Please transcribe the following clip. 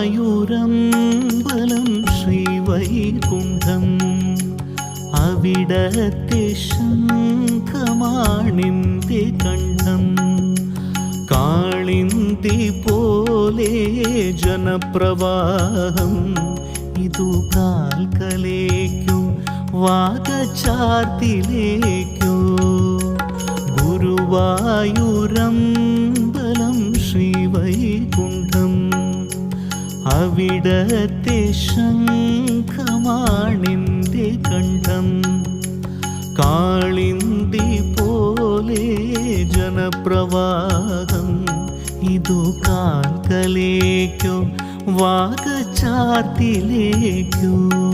ഗുരുവായൂരമ്പലം ശ്രീവൈകുണ്ഠം. അവിടത്തെ ശംഖമാണിന്തി കണ്ഠം. കാളിന്തി പോലെ ജനപ്രവാഹം. ഇതു കാൽക്കലേക്കു വാഗചാർത്തിലേക്കോ ഗുരുവായൂരമ്പലം അവിടത്തെ ശംഖമാണിന്റെ കണ്ഠം. കാളിന്തി പോലെ ജനപ്രവാഹം. ഇതു കാൽക്കലേക്കോ വാഗചാർത്തിലേക്കോ